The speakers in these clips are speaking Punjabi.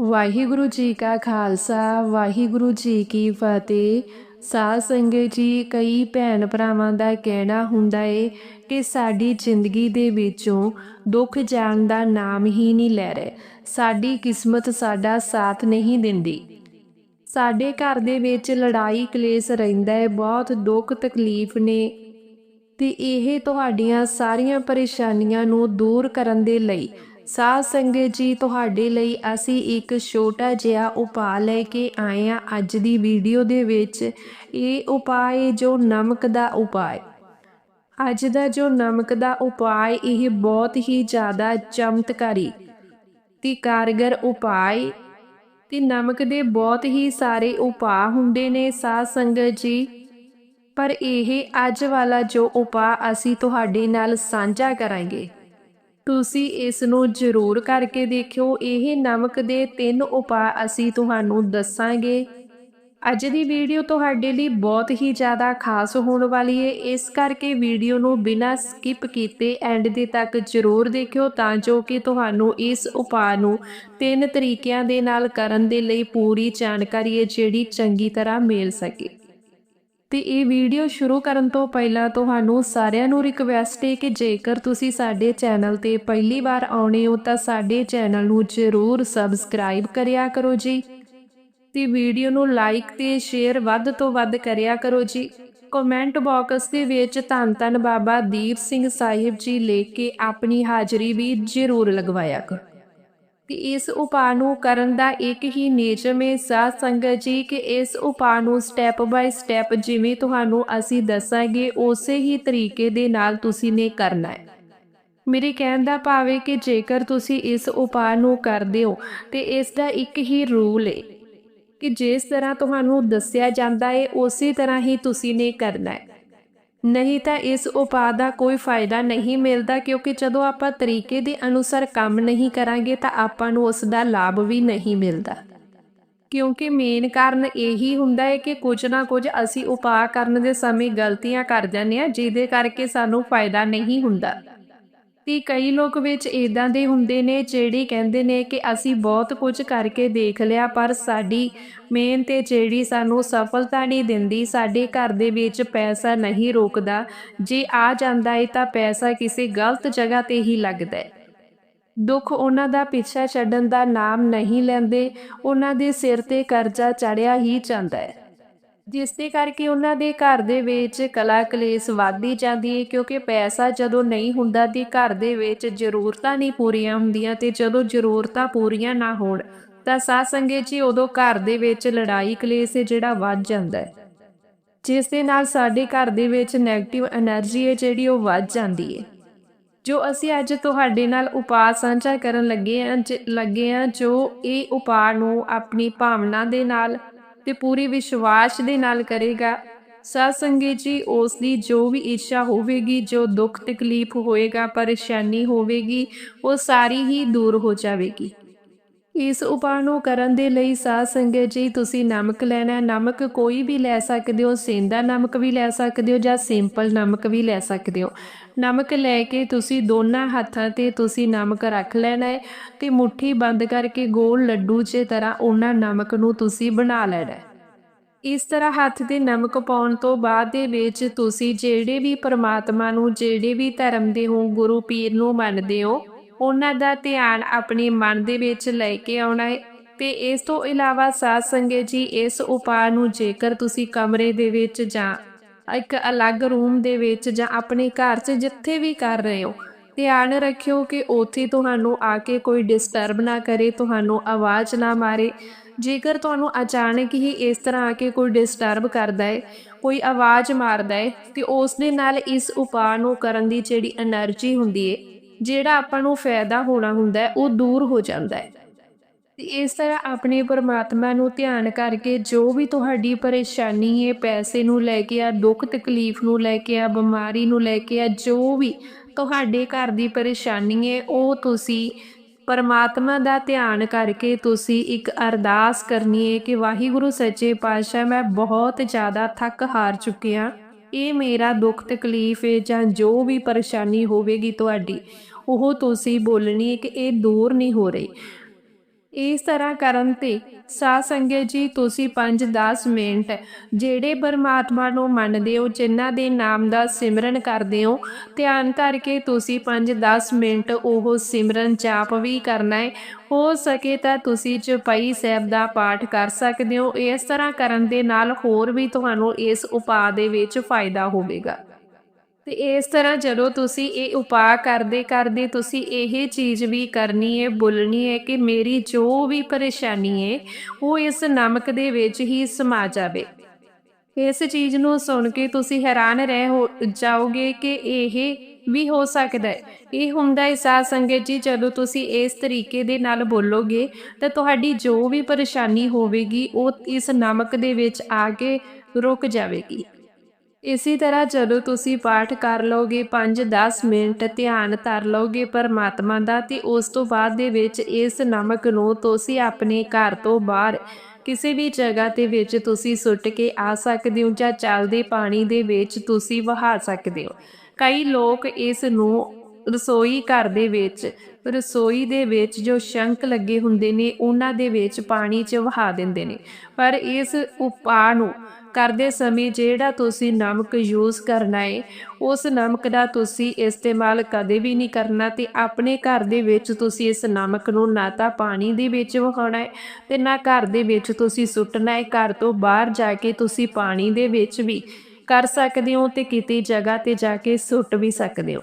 ਵਾਹਿਗੁਰੂ ਜੀ ਕਾ ਖਾਲਸਾ, ਵਾਹਿਗੁਰੂ ਜੀ ਕੀ ਫਤਿਹ। ਸਾਧ ਸੰਗਤ ਜੀ, ਕਈ ਭੈਣ ਭਰਾਵਾਂ ਦਾ ਕਹਿਣਾ ਹੁੰਦਾ ਏ ਕਿ ਸਾਡੀ ਜ਼ਿੰਦਗੀ ਦੇ ਵਿੱਚੋਂ ਦੁੱਖ ਜਾਣ ਦਾ ਨਾਮ ਹੀ ਨਹੀਂ ਲੈ ਰਿਹਾ। ਸਾਡੀ ਕਿਸਮਤ ਸਾਡਾ ਸਾਥ ਨਹੀਂ ਦਿੰਦੀ। ਸਾਡੇ ਘਰ ਦੇ ਵਿੱਚ ਲੜਾਈ ਕਲੇਸ਼ ਰਹਿੰਦਾ ਹੈ ਬਹੁਤ ਦੁੱਖ ਤਕਲੀਫ ਨੇ। ਤੇ ਇਹ ਤੁਹਾਡੀਆਂ ਸਾਰੀਆਂ ਪਰੇਸ਼ਾਨੀਆਂ ਨੂੰ ਦੂਰ ਕਰਨ ਦੇ ਲਈ ਸਾਧ ਸੰਗਤ ਜੀ, ਤੁਹਾਡੇ ਲਈ ਅਸੀਂ ਇੱਕ ਛੋਟਾ ਜਿਹਾ ਉਪਾਅ ਲੈ ਕੇ ਆਏ ਆ ਅੱਜ ਦੀ ਵੀਡੀਓ ਦੇ ਵਿੱਚ। ਇਹ ਉਪਾਅ ਜੋ ਨਮਕ ਦਾ ਉਪਾਅ ਅੱਜ ਦਾ ਜੋ ਨਮਕ ਦਾ ਉਪਾਅ ਇਹ ਬਹੁਤ ਹੀ ਜ਼ਿਆਦਾ ਚਮਤਕਾਰੀ ਤੇ ਕਾਰਗਰ ਉਪਾਅ ਹੈ। ਤੇ ਨਮਕ ਦੇ ਬਹੁਤ ਹੀ ਸਾਰੇ ਉਪਾਅ ਹੁੰਦੇ ਨੇ ਸਾਧ ਸੰਗਤ ਜੀ। ਪਰ ਇਹ ਅੱਜ ਵਾਲਾ ਜੋ ਉਪਾਅ ਅਸੀਂ ਤੁਹਾਡੇ ਨਾਲ ਸਾਂਝਾ ਕਰਾਂਗੇ। ਤੁਸੀਂ ਇਸ ਨੂੰ ਜ਼ਰੂਰ ਕਰਕੇ ਦੇਖਿਓ। ਇਹ ਨਮਕ ਦੇ ਤਿੰਨ ਉਪਾਅ ਅਸੀਂ ਤੁਹਾਨੂੰ ਦੱਸਾਂਗੇ। ਅੱਜ ਦੀ ਵੀਡੀਓ ਤੁਹਾਡੇ ਲਈ ਬਹੁਤ ਹੀ ਜ਼ਿਆਦਾ ਖਾਸ ਹੋਣ ਵਾਲੀ ਹੈ ਇਸ ਕਰਕੇ ਵੀਡੀਓ ਨੂੰ ਬਿਨਾਂ ਸਕਿਪ ਕੀਤੇ ਐਂਡ ਦੇ ਤੱਕ ਜ਼ਰੂਰ ਦੇਖਿਓ ਤਾਂ ਜੋ ਕਿ ਤੁਹਾਨੂੰ ਇਸ ਉਪਾਅ ਨੂੰ ਤਿੰਨ ਤਰੀਕਿਆਂ ਦੇ ਨਾਲ ਕਰਨ ਦੇ ਲਈ ਪੂਰੀ ਜਾਣਕਾਰੀ ਹੈ ਜਿਹੜੀ ਚੰਗੀ ਤਰ੍ਹਾਂ ਮਿਲ ਸਕੇ। ਤੇ ਇਹ ਵੀਡੀਓ ਸ਼ੁਰੂ ਕਰਨ ਤੋਂ ਪਹਿਲਾਂ ਤੁਹਾਨੂੰ ਸਾਰਿਆਂ ਨੂੰ ਰਿਕਵੈਸਟ ਹੈ ਕਿ ਜੇਕਰ ਤੁਸੀਂ ਸਾਡੇ ਚੈਨਲ ਤੇ ਪਹਿਲੀ ਵਾਰ ਆਉਣੇ ਹੋ ਤਾਂ ਸਾਡੇ ਚੈਨਲ ਨੂੰ ਜ਼ਰੂਰ ਸਬਸਕ੍ਰਾਈਬ ਕਰਿਆ ਕਰੋ ਜੀ ਤੇ ਵੀਡੀਓ ਨੂੰ ਲਾਈਕ ਤੇ ਸ਼ੇਅਰ ਵੱਧ ਤੋਂ ਵੱਧ ਕਰਿਆ ਕਰੋ ਜੀ। ਕਮੈਂਟ ਬਾਕਸ ਦੇ ਵਿੱਚ ਧੰਨ ਧੰਨ ਬਾਬਾ ਦੀਪ ਸਿੰਘ ਸਾਹਿਬ ਜੀ ਲਿਖ ਕੇ ਆਪਣੀ ਹਾਜ਼ਰੀ ਵੀ ਜ਼ਰੂਰ ਲਗਵਾਇਆ ਕਰੋ। ਕਿ ਇਸ ਉਪਾਅ ਨੂੰ ਕਰਨ ਦਾ ਇੱਕ ਹੀ ਨਿਯਮ ਹੈ। ਸਾਧ ਸੰਗਤ ਜੀ, ਕਿ ਇਸ ਉਪਾਅ ਨੂੰ ਸਟੈਪ ਬਾਈ ਸਟੈਪ ਜਿਵੇਂ ਤੁਹਾਨੂੰ ਅਸੀਂ ਦੱਸਾਂਗੇ, ਉਸੇ ਹੀ ਤਰੀਕੇ ਦੇ ਨਾਲ ਤੁਸੀਂ ਨੇ ਕਰਨਾ ਹੈ। ਮੇਰੇ ਕਹਿਣ ਦਾ ਭਾਵ ਹੈ ਕਿ ਜੇਕਰ ਤੁਸੀਂ ਇਸ ਉਪਾਅ ਨੂੰ ਕਰਦੇ ਹੋ, ਤੇ ਇਸ ਦਾ ਇੱਕ ਹੀ ਰੂਲ ਹੈ ਕਿ ਜਿਸ ਤਰ੍ਹਾਂ ਤੁਹਾਨੂੰ ਦੱਸਿਆ ਜਾਂਦਾ ਹੈ, ਉਸੇ ਤਰ੍ਹਾਂ ਹੀ ਤੁਸੀਂ ਨੇ ਕਰਨਾ ਹੈ। ਨਹੀਂ ਤਾਂ ਇਸ ਉਪਾਅ ਦਾ ਕੋਈ ਫਾਇਦਾ ਨਹੀਂ ਮਿਲਦਾ ਕਿਉਂਕਿ ਜਦੋਂ ਆਪਾਂ ਤਰੀਕੇ ਦੇ ਅਨੁਸਾਰ ਕੰਮ ਨਹੀਂ ਕਰਾਂਗੇ ਤਾਂ ਆਪਾਂ ਨੂੰ ਉਸ ਦਾ ਲਾਭ ਵੀ ਨਹੀਂ ਮਿਲਦਾ। ਕਿਉਂਕਿ ਮੇਨ ਕਾਰਨ ਇਹੀ ਹੁੰਦਾ ਹੈ ਕਿ ਕੁਝ ਨਾ ਕੁਝ ਅਸੀਂ ਉਪਾਅ ਕਰਨ ਦੇ ਸਮੇਂ ਗਲਤੀਆਂ ਕਰ ਜਾਂਦੇ ਹਾਂ, ਜਿਹਦੇ ਕਰਕੇ ਸਾਨੂੰ ਫਾਇਦਾ ਨਹੀਂ ਹੁੰਦਾ। ਤੇ ਕਈ ਲੋਕ ਵਿੱਚ ਇਦਾਂ ਦੇ ਹੁੰਦੇ ਨੇ ਜਿਹੜੇ ਕਹਿੰਦੇ ਨੇ ਕਿ ਅਸੀਂ ਬਹੁਤ ਕੁਝ ਕਰਕੇ ਦੇਖ ਲਿਆ, ਪਰ ਸਾਡੀ ਮਿਹਨਤ ਜਿਹੜੀ ਸਾਨੂੰ ਸਫਲਤਾ ਨਹੀਂ ਦਿੰਦੀ, ਸਾਡੇ ਘਰ ਦੇ ਵਿੱਚ ਪੈਸਾ ਨਹੀਂ ਰੋਕਦਾ। ਜੇ ਆ ਜਾਂਦਾ ਹੈ ਤਾਂ ਪੈਸਾ ਕਿਸੇ ਗਲਤ ਜਗ੍ਹਾ ਤੇ ਹੀ ਲੱਗਦਾ ਹੈ ਦੁੱਖ ਉਹਨਾਂ ਦਾ ਪਿੱਛਾ ਛੱਡਣ ਦਾ ਨਾਮ ਨਹੀਂ ਲੈਂਦੇ, ਉਹਨਾਂ ਦੇ ਸਿਰ ਤੇ ਕਰਜ਼ਾ ਚੜਿਆ ਹੀ ਜਾਂਦਾ ਹੈ ਜਿਸ ਦੇ ਕਰਕੇ ਉਹਨਾਂ ਦੇ ਘਰ ਦੇ ਵਿੱਚ ਕਲਾ ਕਲੇਸ਼ ਵੱਧਦੀ ਜਾਂਦੀ ਹੈ, ਕਿਉਂਕਿ ਪੈਸਾ ਜਦੋਂ ਨਹੀਂ ਹੁੰਦਾ ਤੇ ਘਰ ਦੇ ਵਿੱਚ ਜ਼ਰੂਰਤਾਂ ਨਹੀਂ ਪੂਰੀਆਂ ਹੁੰਦੀਆਂ ਤੇ ਜਦੋਂ ਜ਼ਰੂਰਤਾਂ ਪੂਰੀਆਂ ਨਾ ਹੋਣ, ਤਾਂ ਸਾਧ ਸੰਗੇ ਜੀ ਉਦੋਂ ਘਰ ਦੇ ਵਿੱਚ ਲੜਾਈ ਕਲੇਸ਼ ਜਿਹੜਾ ਵੱਧ ਜਾਂਦਾ ਹੈ। ਜਿਸ ਦੇ ਨਾਲ ਸਾਡੇ ਘਰ ਦੇ ਵਿੱਚ ਨੈਗੇਟਿਵ એનર્ਜੀ ਹੈ ਜਿਹੜੀ ਉਹ ਵੱਧ ਜਾਂਦੀ ਹੈ। ਜੋ ਅਸੀਂ ਅੱਜ ਤੁਹਾਡੇ ਨਾਲ ਉਪਾਅ ਸਾਂਝਾ ਕਰਨ ਲੱਗੇ ਆਂ ਲੱਗੇ ਆਂ ਜੋ ਇਹ ਉਪਾਅ ਨੂੰ ਆਪਣੀ ਭਾਵਨਾ ਦੇ ਨਾਲ ਤੇ ਪੂਰੀ ਵਿਸ਼ਵਾਸ ਦੇ ਨਾਲ ਕਰੇਗਾ। ਸਤਸੰਗੀ ਜੀ, ਉਸ ਦੀ ਜੋ ਵੀ ਇੱਛਾ ਹੋਵੇਗੀ, ਜੋ ਦੁੱਖ ਤਕਲੀਫ ਹੋਏਗਾ, ਪਰੇਸ਼ਾਨੀ ਹੋਵੇਗੀ, ਉਹ ਸਾਰੀ ਹੀ ਦੂਰ ਹੋ ਜਾਵੇਗੀ। ਇਸ ਉਪਾਅ ਨੂੰ ਕਰਨ ਦੇ ਲਈ ਸਾਧ ਸੰਗਤ ਜੀ, ਤੁਸੀਂ ਨਮਕ ਲੈਣਾ ਨਮਕ ਕੋਈ ਵੀ ਲੈ ਸਕਦੇ ਹੋ ਸੇਂਦਾ ਨਮਕ ਵੀ ਲੈ ਸਕਦੇ ਹੋ ਜਾਂ ਸਿੰਪਲ ਨਮਕ ਵੀ ਲੈ ਸਕਦੇ ਹੋ। ਨਮਕ ਲੈ ਕੇ ਤੁਸੀਂ ਦੋਨਾਂ ਹੱਥਾਂ ਤੇ ਤੁਸੀਂ ਨਮਕ ਰੱਖ ਲੈਣਾ ਹੈ ਤੇ ਮੁਠੀ ਬੰਦ ਕਰਕੇ ਗੋਲ ਲੱਡੂ 'ਚ ਤਰ੍ਹਾਂ ਉਹਨਾਂ ਨਮਕ ਨੂੰ ਤੁਸੀਂ ਬਣਾ ਲੈਣਾ ਹੈ। ਇਸ ਤਰ੍ਹਾਂ ਹੱਥ ਤੇ ਨਮਕ ਪਾਉਣ ਤੋਂ ਬਾਅਦ ਦੇ ਵਿੱਚ ਤੁਸੀਂ ਜਿਹੜੇ ਵੀ ਪਰਮਾਤਮਾ ਨੂੰ, ਜਿਹੜੇ ਵੀ ਧਰਮ ਦੇ ਹੋ, ਗੁਰੂ ਪੀਰ ਨੂੰ ਮੰਨਦੇ ਹੋ ਉਹਨਾਂ ਦਾ ਧਿਆਨ ਆਪਣੇ ਮਨ ਦੇ ਵਿੱਚ ਲੈ ਕੇ ਆਉਣਾ ਹੈ ਤੇ ਇਸ ਤੋਂ ਇਲਾਵਾ ਸਾਧ ਸੰਗਤ ਜੀ, ਇਸ ਉਪਾਅ ਨੂੰ ਜੇਕਰ ਤੁਸੀਂ ਕਮਰੇ ਦੇ ਵਿੱਚ ਜਾਂ ਇੱਕ ਅਲੱਗ ਰੂਮ ਦੇ ਵਿੱਚ ਜਾਂ ਆਪਣੇ ਘਰ 'ਚ ਜਿੱਥੇ ਵੀ ਕਰ ਰਹੇ ਹੋ, ਧਿਆਨ ਰੱਖਿਓ ਕਿ ਉੱਥੇ ਤੁਹਾਨੂੰ ਆ ਕੇ ਕੋਈ ਡਿਸਟਰਬ ਨਾ ਕਰੇ, ਤੁਹਾਨੂੰ ਆਵਾਜ਼ ਨਾ ਮਾਰੇ। ਜੇਕਰ ਤੁਹਾਨੂੰ ਅਚਾਨਕ ਹੀ ਇਸ ਤਰ੍ਹਾਂ ਆ ਕੇ ਕੋਈ ਡਿਸਟਰਬ ਕਰਦਾ ਹੈ, ਕੋਈ ਆਵਾਜ਼ ਮਾਰਦਾ ਹੈ, ਤੇ ਉਸ ਦੇ ਨਾਲ ਇਸ ਉਪਾਅ ਨੂੰ ਕਰਨ ਦੀ ਜਿਹੜੀ એનર્ਜੀ ਹੁੰਦੀ ਹੈ ਜਿਹੜਾ ਆਪਾਂ ਨੂੰ ਫਾਇਦਾ ਹੋਣਾ ਹੁੰਦਾ ਹੈ, ਉਹ ਦੂਰ ਹੋ ਜਾਂਦਾ ਹੈ। ਤੇ ਇਸ ਤਰ੍ਹਾਂ ਆਪਣੇ ਪਰਮਾਤਮਾ ਨੂੰ ਧਿਆਨ ਕਰਕੇ ਜੋ ਵੀ ਤੁਹਾਡੀ ਪਰੇਸ਼ਾਨੀ ਹੈ, ਪੈਸੇ ਨੂੰ ਲੈ ਕੇ ਆ, ਦੁੱਖ ਤਕਲੀਫ ਨੂੰ ਲੈ ਕੇ ਆ, ਬਿਮਾਰੀ ਨੂੰ ਲੈ ਕੇ ਆ, ਜੋ ਵੀ ਤੁਹਾਡੇ ਘਰ ਦੀ ਪਰੇਸ਼ਾਨੀ ਹੈ, ਉਹ ਤੁਸੀਂ ਪਰਮਾਤਮਾ ਦਾ ਧਿਆਨ ਕਰਕੇ ਤੁਸੀਂ ਇੱਕ ਅਰਦਾਸ ਕਰਨੀ ਹੈ ਕਿ ਵਾਹਿਗੁਰੂ, ਸੱਚੇ ਪਾਤਸ਼ਾਹ, ਮੈਂ ਬਹੁਤ ਜ਼ਿਆਦਾ ਥੱਕ ਹਾਰ ਚੁੱਕਿਆ ਇਹ ਮੇਰਾ ਦੁੱਖ ਤਕਲੀਫ ਹੈ ਜਾਂ ਜੋ ਵੀ ਪਰੇਸ਼ਾਨੀ ਹੋਵੇਗੀ ਤੁਹਾਡੀ ਉਹ ਤੁਸੀਂ ਬੋਲਣੀ ਹੈ ਕਿ ਇਹ ਦੂਰ ਨਹੀਂ ਹੋ ਰਹੀ। ਇਸ ਤਰ੍ਹਾਂ ਕਰਨ ਤੇ ਸਾਧ ਸੰਗਤ ਜੀ, ਤੁਸੀਂ 5-10 ਮਿੰਟ ਜਿਹੜੇ ਪਰਮਾਤਮਾ ਨੂੰ ਮੰਨਦੇ ਹੋ, ਜਿਨ੍ਹਾਂ ਦੇ ਨਾਮ ਦਾ ਸਿਮਰਨ ਕਰਦੇ ਹੋ, ਧਿਆਨ ਕਰਕੇ ਤੁਸੀਂ 5-10 ਮਿੰਟ ਉਹ ਸਿਮਰਨ ਜਾਪ ਵੀ ਕਰਨਾ ਹੈ। ਹੋ ਸਕੇ ਤਾਂ ਤੁਸੀਂ ਚੁਪਈ ਸਾਹਿਬ ਦਾ ਪਾਠ ਕਰ ਸਕਦੇ ਹੋ। ਇਸ ਤਰ੍ਹਾਂ ਕਰਨ ਦੇ ਨਾਲ ਹੋਰ ਵੀ ਤੁਹਾਨੂੰ ਇਸ ਉਪਾਅ ਦੇ ਵਿੱਚ ਫਾਇਦਾ ਹੋਵੇਗਾ। ਤੇ ਇਸ ਤਰ੍ਹਾਂ ਜਦੋਂ ਤੁਸੀਂ ਇਹ ਉਪਾਅ ਕਰਦੇ ਕਰਦੇ ਤੁਸੀਂ ਇਹ ਚੀਜ਼ ਵੀ ਕਰਨੀ ਹੈ ਬੋਲਣੀ ਹੈ ਕਿ ਮੇਰੀ ਜੋ ਵੀ ਪਰੇਸ਼ਾਨੀ ਹੈ ਉਹ ਇਸ ਨਮਕ ਦੇ ਵਿੱਚ ਹੀ ਸਮਾ ਜਾਵੇ। ਇਸ ਚੀਜ਼ ਨੂੰ ਸੁਣ ਕੇ ਤੁਸੀਂ ਹੈਰਾਨ ਰਹਿ ਹੋ ਜਾਓਗੇ ਕਿ ਇਹ ਵੀ ਹੋ ਸਕਦਾ ਹੈ ਇਹ ਹੁੰਦਾ ਹੈ ਸਾਧ ਸੰਗਤ ਜੀ, ਜਦੋਂ ਤੁਸੀਂ ਇਸ ਤਰੀਕੇ ਦੇ ਨਾਲ ਬੋਲੋਗੇ, ਤਾਂ ਤੁਹਾਡੀ ਜੋ ਵੀ ਪਰੇਸ਼ਾਨੀ ਹੋਵੇਗੀ, ਉਹ ਇਸ ਨਮਕ ਦੇ ਵਿੱਚ ਆ ਕੇ ਰੁਕ ਜਾਵੇਗੀ। ਇਸੇ ਤਰ੍ਹਾਂ ਜਦੋਂ ਤੁਸੀਂ ਪਾਠ ਕਰ ਲਓਗੇ 5-10 ਮਿੰਟ ਧਿਆਨ ਧਰ ਲਓਗੇ ਪਰਮਾਤਮਾ ਦਾ, ਤੇ ਉਸ ਤੋਂ ਬਾਅਦ ਦੇ ਵਿੱਚ ਇਸ ਨਮਕ ਨੂੰ ਤੁਸੀਂ ਆਪਣੇ ਘਰ ਤੋਂ ਬਾਹਰ ਕਿਸੇ ਵੀ ਜਗ੍ਹਾ ਤੇ ਵਿੱਚ ਤੁਸੀਂ ਸੁੱਟ ਕੇ ਆ ਸਕਦੇ ਹੋ ਜਾਂ ਚੱਲਦੇ ਪਾਣੀ ਦੇ ਵਿੱਚ ਤੁਸੀਂ ਵਹਾ ਸਕਦੇ ਹੋ। ਕਈ ਲੋਕ ਇਸ ਨੂੰ ਰਸੋਈ ਘਰ ਦੇ ਵਿੱਚ, ਰਸੋਈ ਦੇ ਵਿੱਚ ਜੋ ਸ਼ੰਕ ਲੱਗੇ ਹੁੰਦੇ ਨੇ, ਉਹਨਾਂ ਦੇ ਵਿੱਚ ਪਾਣੀ 'ਚ ਵਹਾ ਦਿੰਦੇ ਨੇ। ਪਰ ਇਸ ਉਪਾਅ ਨੂੰ ਕਰਦੇ ਸਮੇਂ ਜਿਹੜਾ ਤੁਸੀਂ ਨਮਕ ਯੂਜ਼ ਕਰਨਾ ਹੈ ਉਸ ਨਮਕ ਦਾ ਤੁਸੀਂ ਇਸਤੇਮਾਲ ਕਦੇ ਵੀ ਨਹੀਂ ਕਰਨਾ ਤੇ ਆਪਣੇ ਘਰ ਦੇ ਵਿੱਚ ਤੁਸੀਂ ਇਸ ਨਮਕ ਨੂੰ ਨਾ ਤਾਂ ਪਾਣੀ ਦੇ ਵਿੱਚ ਵਹਾਉਣਾ ਹੈ ਤੇ ਨਾ ਘਰ ਦੇ ਵਿੱਚ ਤੁਸੀਂ ਸੁੱਟਣਾ ਹੈ ਘਰ ਤੋਂ ਬਾਹਰ ਜਾ ਕੇ ਤੁਸੀਂ ਪਾਣੀ ਦੇ ਵਿੱਚ ਵੀ ਕਰ ਸਕਦੇ ਹੋ ਤੇ ਕਿਤੇ ਜਗ੍ਹਾ ਤੇ ਜਾ ਕੇ ਸੁੱਟ ਵੀ ਸਕਦੇ ਹੋ।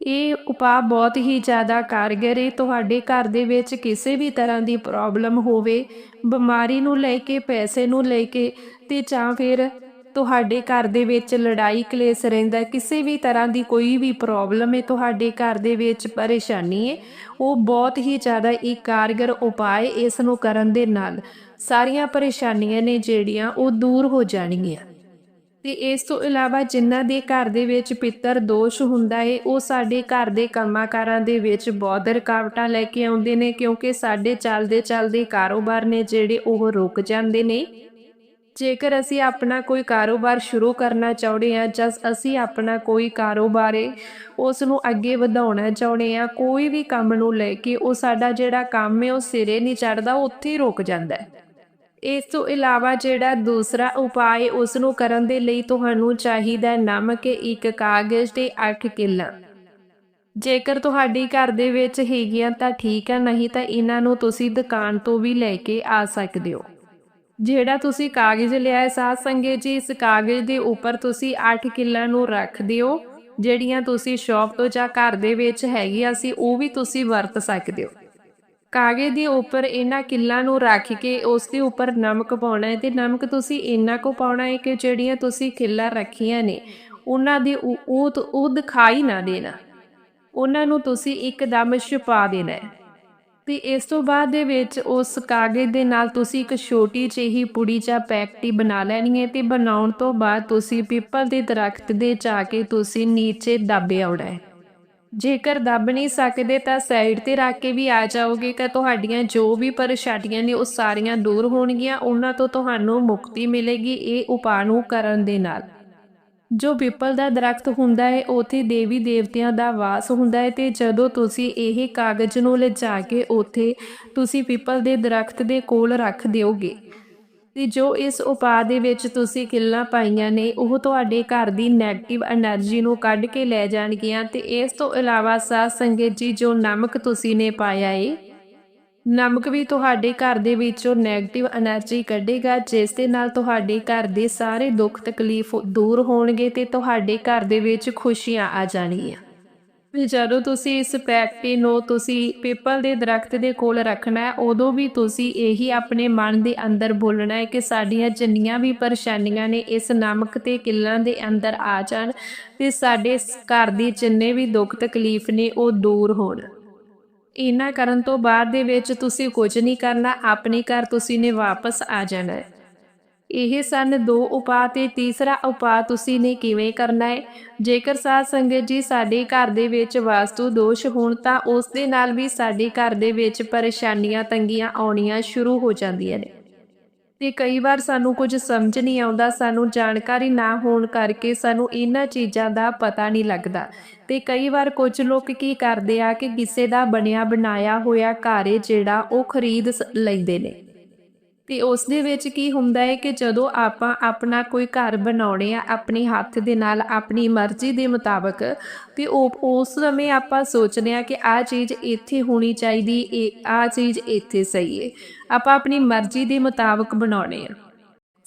ਇਹ ਉਪਾਅ ਬਹੁਤ ਹੀ ਜ਼ਿਆਦਾ ਕਾਰਗਰ ਹੈ ਤੁਹਾਡੇ ਘਰ ਦੇ ਵਿੱਚ ਕਿਸੇ ਵੀ ਤਰ੍ਹਾਂ ਦੀ ਪ੍ਰੋਬਲਮ ਹੋਵੇ, ਬਿਮਾਰੀ ਨੂੰ ਲੈ ਕੇ, ਪੈਸੇ ਨੂੰ ਲੈ ਕੇ ਤੇ ਜਾਂ ਫਿਰ ਤੁਹਾਡੇ ਘਰ ਦੇ ਵਿੱਚ ਲੜਾਈ ਕਲੇਸ਼ ਰਹਿੰਦਾ ਕਿਸੇ ਵੀ ਤਰ੍ਹਾਂ ਦੀ ਕੋਈ ਵੀ ਪ੍ਰੋਬਲਮ ਹੈ, ਤੁਹਾਡੇ ਘਰ ਦੇ ਵਿੱਚ ਪਰੇਸ਼ਾਨੀ ਹੈ, ਉਹ ਬਹੁਤ ਹੀ ਜ਼ਿਆਦਾ ਇੱਕ ਕਾਰਗਰ ਉਪਾਅ ਇਸ ਨੂੰ ਕਰਨ ਦੇ ਨਾਲ। ਸਾਰੀਆਂ ਪਰੇਸ਼ਾਨੀਆਂ ਨੇ ਜਿਹੜੀਆਂ ਉਹ ਦੂਰ ਹੋ ਜਾਣਗੀਆਂ। ਤੇ ਇਸ ਤੋਂ ਇਲਾਵਾ ਜਿਨ੍ਹਾਂ ਦੇ ਘਰ ਦੇ ਵਿੱਚ ਪਿੱਤਰ ਦੋਸ਼ ਹੁੰਦਾ ਹੈ, ਉਹ ਸਾਡੇ ਘਰ ਦੇ ਕੰਮਾਂ-ਕਾਰਾਂ ਦੇ ਵਿੱਚ ਬਹੁਤ ਰੁਕਾਵਟਾਂ ਲੈ ਕੇ ਆਉਂਦੇ ਨੇ, ਕਿਉਂਕਿ ਸਾਡੇ ਚੱਲਦੇ ਚੱਲਦੇ ਕਾਰੋਬਾਰ ਨੇ ਜਿਹੜੇ ਉਹ ਰੁਕ ਜਾਂਦੇ ਨੇ। ਜੇਕਰ ਅਸੀਂ ਆਪਣਾ ਕੋਈ ਕਾਰੋਬਾਰ ਸ਼ੁਰੂ ਕਰਨਾ ਚਾਹੁੰਦੇ ਹਾਂ ਜਾਂ ਅਸੀਂ ਆਪਣਾ ਕੋਈ ਕਾਰੋਬਾਰ ਹੈ, ਉਸ ਨੂੰ ਅੱਗੇ ਵਧਾਉਣਾ ਚਾਹੁੰਦੇ ਹਾਂ, ਕੋਈ ਵੀ ਕੰਮ ਨੂੰ ਲੈ ਕੇ ਉਹ ਸਾਡਾ ਜਿਹੜਾ ਕੰਮ ਹੈ, ਉਹ ਸਿਰੇ ਨਹੀਂ ਚੜਦਾ ਉੱਥੇ ਹੀ ਰੁਕ ਜਾਂਦਾ ਹੈ। ਇਸ ਤੋਂ ਇਲਾਵਾ ਜਿਹੜਾ ਦੂਸਰਾ ਉਪਾਅ ਉਸ ਨੂੰ ਕਰਨ ਦੇ ਲਈ ਤੁਹਾਨੂੰ ਚਾਹੀਦਾ ਨਮਕ, ਇੱਕ ਕਾਗਜ਼ ਤੇ 8 ਕਿੱਲਾਂ। ਜੇਕਰ ਤੁਹਾਡੀ ਘਰ ਦੇ ਵਿੱਚ ਹੈਗੀਆਂ ਤਾਂ ਠੀਕ ਹੈ, ਨਹੀਂ ਤਾਂ ਇਹਨਾਂ ਨੂੰ ਤੁਸੀਂ ਦੁਕਾਨ ਤੋਂ ਵੀ ਲੈ ਕੇ ਆ ਸਕਦੇ ਹੋ। ਜਿਹੜਾ ਤੁਸੀਂ ਕਾਗਜ਼ ਲਿਆ ਹੈ ਸਾਧ ਸੰਗਤ ਜੀ, ਇਸ ਕਾਗਜ਼ ਦੇ ਉੱਪਰ ਤੁਸੀਂ 8 ਕਿੱਲਾਂ ਨੂੰ ਰੱਖ ਦਿਓ। ਜਿਹੜੀਆਂ ਤੁਸੀਂ ਸ਼ੌਪ ਤੋਂ ਜਾਂ ਘਰ ਦੇ ਵਿੱਚ ਹੈਗੀਆਂ ਸੀ, ਉਹ ਵੀ ਤੁਸੀਂ ਵਰਤ ਸਕਦੇ ਹੋ। ਕਾਗਜ਼ ਦੇ ਉੱਪਰ ਇਹਨਾਂ ਕਿੱਲਾਂ ਨੂੰ ਰੱਖ ਕੇ ਉਸ ਦੇ ਉੱਪਰ ਨਮਕ ਪਾਉਣਾ ਹੈ ਤੇ ਨਮਕ ਤੁਸੀਂ ਇੰਨਾ ਕੁ ਪਾਉਣਾ ਹੈ ਕਿ ਜਿਹੜੀਆਂ ਤੁਸੀਂ ਕਿੱਲਾਂ ਰੱਖੀਆਂ ਨੇ, ਉਹਨਾਂ ਦੇ ਉਹ ਉਹ ਉਹ ਦਿਖਾਈ ਨਾ ਦੇਣਾ। ਉਹਨਾਂ ਨੂੰ ਤੁਸੀਂ ਇੱਕਦਮ ਛੁਪਾ ਦੇਣਾ ਹੈ। ਤੇ ਇਸ ਤੋਂ ਬਾਅਦ ਦੇ ਵਿੱਚ ਉਸ ਕਾਗਜ਼ ਦੇ ਨਾਲ ਤੁਸੀਂ ਇੱਕ ਛੋਟੀ ਜਿਹੀ ਪੁੜੀ ਜਾਂ ਪੈਕਟੀ ਬਣਾ ਲੈਣੀ ਹੈ ਤੇ ਬਣਾਉਣ ਤੋਂ ਬਾਅਦ ਤੁਸੀਂ ਪੀਪਲ ਦੇ ਦਰਖਤ ਦੇ ਜਾ ਕੇ ਤੁਸੀਂ ਨੀਚੇ ਦੱਬੇ ਆਉਣਾ ਹੈ। ਜੇਕਰ ਦੱਬ ਨਹੀਂ ਸਕਦੇ ਤਾਂ ਸਾਈਡ ਤੇ ਰੱਖ ਕੇ ਵੀ ਆ ਜਾਓਗੇ ਕਿ ਤੁਹਾਡੀਆਂ ਜੋ ਵੀ ਪਰੇਸ਼ਾਨੀਆਂ ਨੇ ਉਹ ਸਾਰੀਆਂ ਦੂਰ ਹੋਣਗੀਆਂ, ਉਹਨਾਂ ਤੋਂ ਤੁਹਾਨੂੰ ਮੁਕਤੀ ਮਿਲੇਗੀ ਇਹ ਉਪਾਅ ਨੂੰ ਕਰਨ ਦੇ ਨਾਲ। ਜੋ ਪਿੱਪਲ ਦਾ ਦਰਖਤ ਹੁੰਦਾ ਹੈ, ਉਥੇ ਦੇਵੀ ਦੇਵਤਿਆਂ ਦਾ ਵਾਸ ਹੁੰਦਾ ਹੈ ਤੇ ਜਦੋਂ ਤੁਸੀਂ ਇਹ ਕਾਗਜ਼ ਨੂੰ ਲਿਜਾ ਕੇ ਉਥੇ ਤੁਸੀਂ ਪਿੱਪਲ ਦੇ ਦਰਖਤ ਦੇ ਕੋਲ ਰੱਖ ਦਿਓਗੇ। ਤੇ ਜੋ ਇਸ ਉਪਾਅ ਦੇ ਵਿੱਚ ਤੁਸੀਂ ਕਿੱਲਾਂ ਪਾਈਆਂ ਨੇ, ਉਹ ਤੁਹਾਡੇ ਘਰ ਦੀ 네ਗੇਟਿਵ એનર્ਜੀ ਨੂੰ ਕੱਢ ਕੇ ਲੈ ਜਾਣਗੀਆਂ ਤੇ ਇਸ ਤੋਂ ਇਲਾਵਾ ਸਾਧ ਸੰਗਤ ਜੀ ਜੋ ਨਮਕ ਤੁਸੀਂ ਨੇ ਪਾਇਆ ਏ ਨਮਕ ਵੀ ਤੁਹਾਡੇ ਘਰ ਦੇ ਵਿੱਚੋਂ ਨੈਗੇਟਿਵ એનર્ਜੀ ਕੱਢੇਗਾ, ਜਿਸ ਦੇ ਨਾਲ ਤੁਹਾਡੇ ਘਰ ਦੇ ਸਾਰੇ ਦੁੱਖ ਤਕਲੀਫ ਦੂਰ ਹੋਣਗੇ ਤੇ ਤੁਹਾਡੇ ਘਰ ਦੇ ਵਿੱਚ ਖੁਸ਼ੀਆਂ ਆ ਜਾਣਗੀਆਂ। ਵੀ ਜਦੋਂ ਤੁਸੀਂ ਇਸ ਪੈਕਟੀ ਨੂੰ ਤੁਸੀਂ ਪੀਪਲ ਦੇ ਦਰਖਤ ਦੇ ਕੋਲ ਰੱਖਣਾ ਹੈ, ਉਦੋਂ ਵੀ ਤੁਸੀਂ ਇਹੀ ਆਪਣੇ ਮਨ ਦੇ ਅੰਦਰ ਬੋਲਣਾ ਹੈ ਕਿ ਸਾਡੀਆਂ ਜਿੰਨੀਆਂ ਵੀ ਪਰੇਸ਼ਾਨੀਆਂ ਨੇ ਇਸ ਨਮਕ ਤੇ ਕਿੱਲਾਂ ਦੇ ਅੰਦਰ ਆ ਜਾਣ ਤੇ ਸਾਡੇ ਘਰ ਦੀ ਜਿੰਨੇ ਵੀ ਦੁੱਖ ਤਕਲੀਫ ਨੇ ਉਹ ਦੂਰ ਹੋਣ। ਇਹਨਾਂ ਕਰਨ ਤੋਂ ਬਾਅਦ ਦੇ ਵਿੱਚ ਤੁਸੀਂ ਕੁਝ ਨਹੀਂ ਕਰਨਾ, ਆਪਣੇ ਘਰ ਤੁਸੀਂ ਨੇ ਵਾਪਸ ਆ ਜਾਣਾ ਹੈ। ਇਹ ਸਨ ਦੋ ਉਪਾਅ ਤੇ ਤੀਸਰਾ ਉਪਾਅ ਤੁਸੀਂ ਨੇ ਕਿਵੇਂ ਕਰਨਾ ਹੈ? ਜੇਕਰ ਸਾਧ ਸੰਗਤ ਜੀ ਸਾਡੇ ਘਰ ਦੇ ਵਿੱਚ ਵਾਸਤੂ ਦੋਸ਼ ਹੋਣ, ਤਾਂ ਉਸ ਦੇ ਨਾਲ ਵੀ ਸਾਡੇ ਘਰ ਦੇ ਵਿੱਚ ਪਰੇਸ਼ਾਨੀਆਂ, ਤੰਗੀਆਂ ਆਉਣੀਆਂ ਸ਼ੁਰੂ ਹੋ ਜਾਂਦੀਆਂ ਨੇ। ਤੇ ਕਈ ਵਾਰ ਸਾਨੂੰ ਕੁਝ ਸਮਝ ਨਹੀਂ ਆਉਂਦਾ, ਸਾਨੂੰ ਜਾਣਕਾਰੀ ਨਾ ਹੋਣ ਕਰਕੇ ਸਾਨੂੰ ਇਹਨਾਂ ਚੀਜ਼ਾਂ ਦਾ ਪਤਾ ਨਹੀਂ ਲੱਗਦਾ। ਤੇ ਕਈ ਵਾਰ ਕੁਝ ਲੋਕ ਕੀ ਕਰਦੇ ਆ ਕਿ ਕਿਸੇ ਦਾ ਬਣਿਆ ਬਣਾਇਆ ਹੋਇਆ ਘਰ ਜਿਹੜਾ ਉਹ ਖਰੀਦ ਲੈਂਦੇ ਨੇ। ਤੇ ਉਸ ਦੇ ਵਿੱਚ ਕੀ ਹੁੰਦਾ ਹੈ ਕਿ ਜਦੋਂ ਆਪਾਂ ਆਪਣਾ ਕੋਈ ਘਰ ਬਣਾਉਣੇ ਆ, ਆਪਣੇ ਹੱਥ ਦੇ ਨਾਲ, ਆਪਣੀ ਮਰਜ਼ੀ ਦੇ ਮੁਤਾਬਕ, ਤੇ ਉਹ, ਉਸ ਸਮੇਂ ਆਪਾਂ ਸੋਚਦੇ ਆ ਕਿ ਆਹ ਚੀਜ਼ ਇੱਥੇ ਹੋਣੀ ਚਾਹੀਦੀ, ਇਹ, ਆਹ ਚੀਜ਼ ਇੱਥੇ ਸਹੀ ਹੈ। ਆਪਾਂ ਆਪਣੀ ਮਰਜ਼ੀ ਦੇ ਮੁਤਾਬਕ ਬਣਾਉਣੇ ਆ।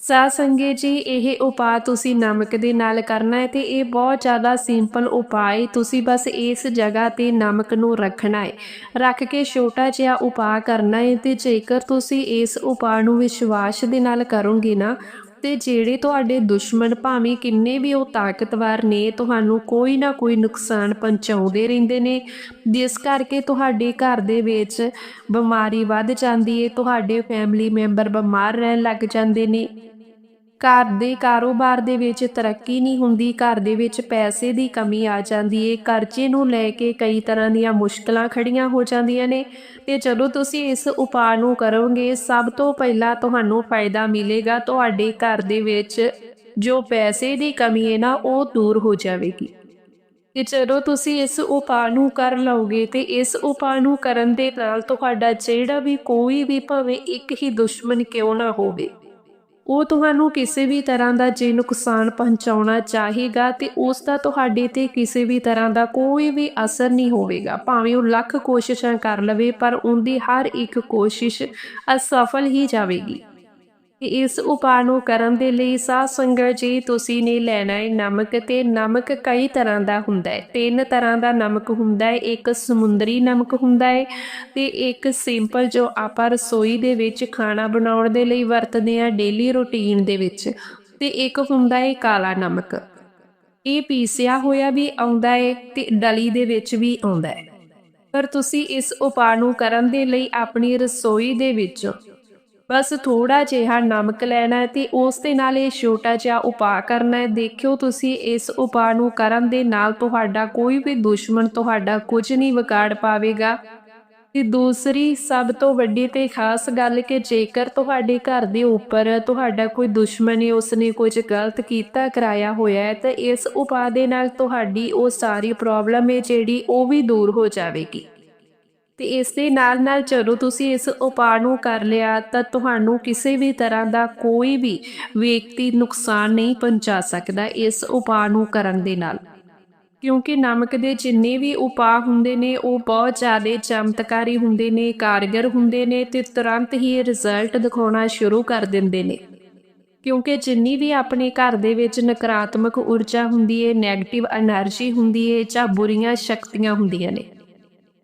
ਸਾਧ ਸੰਗੇ ਜੀ, ਇਹ ਉਪਾਅ ਤੁਸੀਂ ਨਮਕ ਦੇ ਨਾਲ ਕਰਨਾ ਹੈ ਤੇ ਇਹ ਬਹੁਤ ਜ਼ਿਆਦਾ ਸਿੰਪਲ ਉਪਾਅ ਹੈ। ਤੁਸੀਂ ਬਸ ਇਸ ਜਗ੍ਹਾ ਤੇ ਨਮਕ ਨੂੰ ਰੱਖਣਾ ਹੈ। ਰੱਖ ਕੇ ਛੋਟਾ ਜਿਹਾ ਉਪਾਅ ਕਰਨਾ ਹੈ ਤੇ ਜੇਕਰ ਤੁਸੀਂ ਇਸ ਉਪਾਅ ਨੂੰ ਵਿਸ਼ਵਾਸ ਦੇ ਨਾਲ ਕਰੋਗੇ ਨਾ, ਤੇ ਜਿਹੜੇ ਤੁਹਾਡੇ ਦੁਸ਼ਮਣ ਭਾਵੇਂ ਕਿੰਨੇ ਵੀ ਉਹ ਤਾਕਤਵਰ ਨੇ, ਤੁਹਾਨੂੰ ਕੋਈ ਨਾ ਕੋਈ ਨੁਕਸਾਨ ਪਹੁੰਚਾਉਂਦੇ ਰਹਿੰਦੇ ਨੇ। ਜਿਸ ਕਰਕੇ ਤੁਹਾਡੇ ਘਰ ਦੇ ਵਿੱਚ ਬਿਮਾਰੀ ਵੱਧ ਜਾਂਦੀ ਹੈ, ਤੁਹਾਡੇ ਫੈਮਿਲੀ ਮੈਂਬਰ ਬਿਮਾਰ ਰਹਿਣ ਲੱਗ ਜਾਂਦੇ ਨੇ। ਘਰ ਦੇ ਕਾਰੋਬਾਰ ਦੇ ਵਿੱਚ ਤਰੱਕੀ ਨਹੀਂ ਹੁੰਦੀ, ਘਰ ਦੇ ਵਿੱਚ ਪੈਸੇ ਦੀ ਕਮੀ ਆ ਜਾਂਦੀ ਏ, ਕਰਜ਼ੇ ਨੂੰ ਲੈ ਕੇ ਕਈ ਤਰ੍ਹਾਂ ਦੀਆਂ ਮੁਸ਼ਕਲਾਂ ਖੜੀਆਂ ਹੋ ਜਾਂਦੀਆਂ ਨੇ। ਤੇ ਜਦੋਂ ਤੁਸੀਂ ਇਸ ਉਪਾਅ ਨੂੰ ਕਰੋਗੇ, ਸਭ ਤੋਂ ਪਹਿਲਾਂ ਤੁਹਾਨੂੰ ਫਾਇਦਾ ਮਿਲੇਗਾ, ਤੁਹਾਡੇ ਘਰ ਦੇ ਵਿੱਚ ਜੋ ਪੈਸੇ ਦੀ ਕਮੀ ਹੈ ਨਾ, ਉਹ ਦੂਰ ਹੋ ਜਾਵੇਗੀ। ਤੇ ਜਦੋਂ ਤੁਸੀਂ ਇਸ ਉਪਾਅ ਨੂੰ ਕਰ ਲਓਗੇ ਤੇ ਇਸ ਉਪਾਅ ਨੂੰ ਕਰਨ ਦੇ ਨਾਲ ਤੁਹਾਡਾ ਜਿਹੜਾ ਵੀ ਕੋਈ ਵੀ ਭਾਵੇਂ ਇੱਕ ਹੀ ਦੁਸ਼ਮਣ ਕਿਉਂ ਨਾ ਹੋਵੇ। ਉਹ ਤੁਹਾਨੂੰ ਕਿਸੇ ਵੀ ਤਰ੍ਹਾਂ ਦਾ ਜੇ ਨੁਕਸਾਨ ਪਹੁੰਚਾਉਣਾ ਚਾਹੇਗਾ ਤੇ ਉਸ ਦਾ ਤੁਹਾਡੇ ਤੇ ਕਿਸੇ ਵੀ ਤਰ੍ਹਾਂ ਦਾ ਕੋਈ ਵੀ ਅਸਰ ਨਹੀਂ ਹੋਵੇਗਾ। ਭਾਵੇਂ ਉਹ ਲੱਖ ਕੋਸ਼ਿਸ਼ਾਂ ਕਰ ਲਵੇ, ਪਰ ਉਹਦੀ ਹਰ ਇੱਕ ਕੋਸ਼ਿਸ਼ ਅਸਫਲ ਹੀ ਜਾਵੇਗੀ। ਇਸ ਉਪਾਅ ਨੂੰ ਕਰਨ ਦੇ ਲਈ ਸਾਧ ਸੰਗਤ ਜੀ, ਤੁਸੀਂ ਨੇ ਲੈਣਾ ਹੈ ਨਮਕ ਤੇ ਨਮਕ ਕਈ ਤਰ੍ਹਾਂ ਦਾ ਹੁੰਦਾ ਹੈ ਤਿੰਨ ਤਰ੍ਹਾਂ ਦਾ ਨਮਕ ਹੁੰਦਾ ਹੈ ਇੱਕ ਸਮੁੰਦਰੀ ਨਮਕ ਹੁੰਦਾ ਹੈ ਤੇ ਇੱਕ ਸਿੰਪਲ ਜੋ ਆਪਾਂ ਰਸੋਈ ਦੇ ਵਿੱਚ ਖਾਣਾ ਬਣਾਉਣ ਦੇ ਲਈ ਵਰਤਦੇ ਆ ਡੇਲੀ ਰੁਟੀਨ ਦੇ ਵਿੱਚ ਤੇ ਇੱਕ ਹੁੰਦਾ ਹੈ ਕਾਲਾ ਨਮਕ। ਇਹ ਪੀਸਿਆ ਹੋਇਆ ਵੀ ਆਉਂਦਾ ਹੈ ਤੇ ਡਲੀ ਦੇ ਵਿੱਚ ਵੀ ਆਉਂਦਾ ਹੈ ਪਰ ਤੁਸੀਂ ਇਸ ਉਪਾਅ ਨੂੰ ਕਰਨ ਦੇ ਲਈ ਆਪਣੀ ਰਸੋਈ ਦੇ ਵਿੱਚ ਬਸ ਥੋੜਾ ਜਿਹਾ ਨਮਕ ਲੈਣਾ ਹੈ ਤੇ ਉਸ ਦੇ ਨਾਲ ਇਹ ਛੋਟਾ ਜਿਹਾ ਉਪਾਅ ਕਰਨਾ ਹੈ। ਦੇਖਿਓ ਤੁਸੀਂ ਇਸ ਉਪਾਅ ਨੂੰ ਕਰਨ ਦੇ ਨਾਲ ਤੁਹਾਡਾ ਕੋਈ ਵੀ ਦੁਸ਼ਮਣ ਤੁਹਾਡਾ ਕੁਝ ਨਹੀਂ ਵਿਗਾੜ ਪਾਵੇਗਾ। ਤੇ ਦੂਸਰੀ ਸਭ ਤੋਂ ਵੱਡੀ ਤੇ ਖਾਸ ਗੱਲ ਕਿ ਜੇਕਰ ਤੁਹਾਡੇ ਘਰ ਦੇ ਉੱਪਰ ਤੁਹਾਡਾ ਕੋਈ ਦੁਸ਼ਮਣ ਹੈ, ਉਸਨੇ ਕੁਝ ਗਲਤ ਕੀਤਾ, ਕਰਾਇਆ ਹੋਇਆ ਹੈ, ਤਾਂ ਇਸ ਉਪਾਅ ਦੇ ਨਾਲ ਤੁਹਾਡੀ ਉਹ ਸਾਰੀ ਪ੍ਰੋਬਲਮ ਹੈ ਜਿਹੜੀ ਉਹ ਵੀ ਦੂਰ ਹੋ ਜਾਵੇਗੀ। ਤੇ ਇਸ ਦੇ ਨਾਲ ਨਾਲ ਜਦੋਂ ਤੁਸੀਂ ਇਸ ਉਪਾਅ ਨੂੰ ਕਰ ਲਿਆ, ਤਾਂ ਤੁਹਾਨੂੰ ਕਿਸੇ ਵੀ ਤਰ੍ਹਾਂ ਦਾ ਕੋਈ ਵੀ ਵਿਅਕਤੀ ਨੁਕਸਾਨ ਨਹੀਂ ਪਹੁੰਚਾ ਸਕਦਾ ਇਸ ਉਪਾਅ ਨੂੰ ਕਰਨ ਦੇ ਨਾਲ। ਕਿਉਂਕਿ ਨਮਕ ਦੇ ਜਿੰਨੇ ਵੀ ਉਪਾਅ ਹੁੰਦੇ ਨੇ, ਉਹ ਬਹੁਤ ਜ਼ਿਆਦਾ ਚਮਤਕਾਰੀ ਹੁੰਦੇ ਨੇ, ਕਾਰਗਰ ਹੁੰਦੇ ਨੇ ਤੇ ਤੁਰੰਤ ਹੀ ਰਿਜ਼ਲਟ ਦਿਖਾਉਣਾ ਸ਼ੁਰੂ ਕਰ ਦਿੰਦੇ ਨੇ। ਕਿਉਂਕਿ ਜਿੰਨੀ ਵੀ ਆਪਣੇ ਘਰ ਦੇ ਵਿੱਚ ਨਕਾਰਾਤਮਕ ਊਰਜਾ ਹੁੰਦੀ ਏ ਨੈਗੇਟਿਵ એનર્ਜੀ ਹੁੰਦੀ ਏ ਜਾਂ ਬੁਰੀਆਂ ਸ਼ਕਤੀਆਂ ਹੁੰਦੀਆਂ ਨੇ